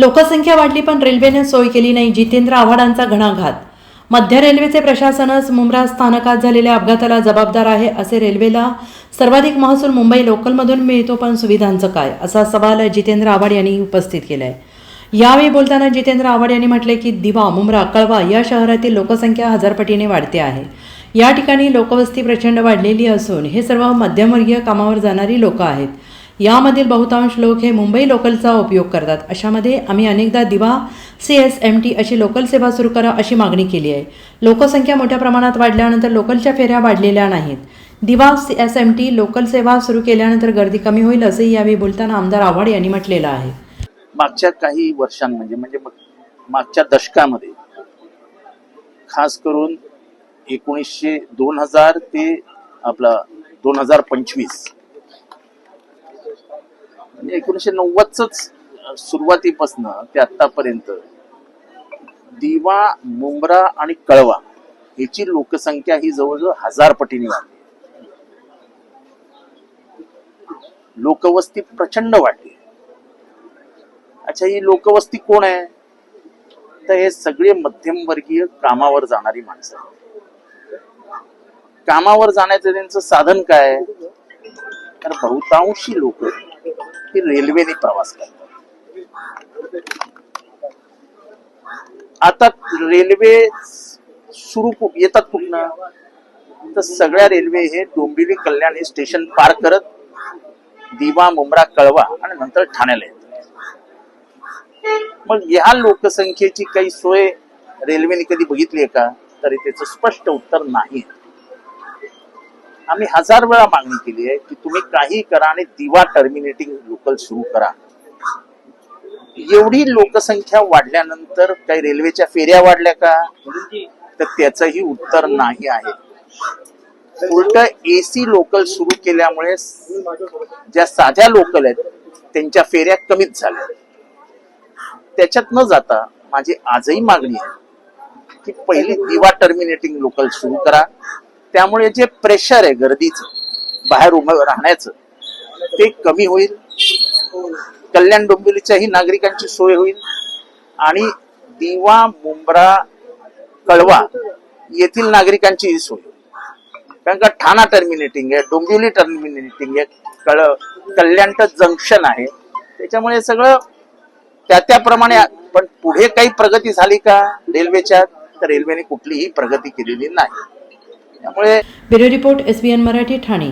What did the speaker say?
लोकसंख्या वाढली पण रेल्वेने सोय केली नाही जितेंद्र आव्हाडांचा घणाघात. मध्य रेल्वेचे प्रशासनच मुंब्रा स्थानकात झालेल्या अपघाताला जबाबदार आहे असे रेल्वेला सर्वाधिक महसूल मुंबई लोकलमधून मिळतो पण सुविधांचं काय असा सवाल जितेंद्र आव्हाड यांनी उपस्थित केला आहे यावेळी बोलताना जितेंद्र आव्हाड यांनी म्हटले की दिवा मुंब्रा कळवा या शहरातील लोकसंख्या हजारपटीने वाढते आहे. या ठिकाणी लोकवस्ती प्रचंड वाढलेली असून हे सर्व मध्यमवर्गीय कामावर जाणारी लोकं आहेत. यामधील बहुतांश लोक हे मुंबई लोकलचा उपयोग करतात. अशामध्ये आम्ही अनेकदा Diva C S M T अशी लोकल सेवा सुरू करा अशी मागणी केली आहे. लोकसंख्या मोठ्या प्रमाणात वाढल्यानंतर लोकलच्या फेऱ्या वाढलेल्या नाहीत. Diva C S M T local सेवा सुरू केल्यानंतर गर्दी कमी होईल असंही यावेळी बोलताना आमदार आव्हाड यांनी म्हटलेलं आहे. मागच्या काही वर्षांमध्ये म्हणजे मग- मागच्या दशकामध्ये खास करून एकोणीसशे दोन हजार ते आपला दोन हजार पंचवीस म्हणजे एकोणीसशे नव्वदच सुरुवातीपासून ते आतापर्यंत दिवा मुंब्रा आणि कळवा याची लोकसंख्या ही जवळजवळ हजार पटीने वाढली लोकवस्ती प्रचंड वाढली अच्छा ही लोकवस्ती कोण आहे तर हे सगळे मध्यमवर्गीय कामावर जाणारी माणसं आहेत. कामावर जाण्याचं त्यांचं साधन काय आहे? तर बहुतांशी लोक ही रेल्वेने प्रवास करतात. आता रेल्वे सुरू येतात कुठनं? तर सगळ्या रेल्वे हे डोंबिवली कल्याण हे स्टेशन पार करत दिवा मुंब्रा कळवा आणि नंतर ठाण्याला येत मग ह्या लोकसंख्येची काही सोय रेल्वेने कधी बघितली आहे का? तरी त्याचं स्पष्ट उत्तर नाही आम्ही हजार वेळा मागणी केली आहे की तुम्ही काही करा आणि दिवा टर्मिनेटिंग लोकल सुरू करा. एवढी लोकसंख्या वाढल्यानंतर काही रेल्वेच्या फेऱ्या वाढल्या का? तर त्याचंही उत्तर नाही आहे. उलट एसी लोकल सुरू केल्यामुळे ज्या साध्या लोकल आहेत त्यांच्या फेऱ्या कमीच झाल्या. त्याच्यात न जाता माझी आजही मागणी आहे की पहिली दिवा टर्मिनेटिंग लोकल सुरू करा. त्यामुळे जे प्रेशर आहे गर्दीचं बाहेर उभं राहण्याचं ते कमी होईल. कल्याण डोंबिवलीच्याही नागरिकांची सोय होईल. आणि दिवा मुंब्रा कळवा येथील नागरिकांचीही सोय होईल. कारण का ठाणा टर्मिनेटिंग आहे डोंबिवली टर्मिनेटिंग आहे कळ कल्याणचं जंक्शन आहे. त्याच्यामुळे सगळं त्या त्याप्रमाणे पण पुढे काही प्रगती झाली का रेल्वेच्या तर रेल्वेने कुठलीही प्रगती केलेली नाही. त्यामुळे bureau report S B N Marathi Thane.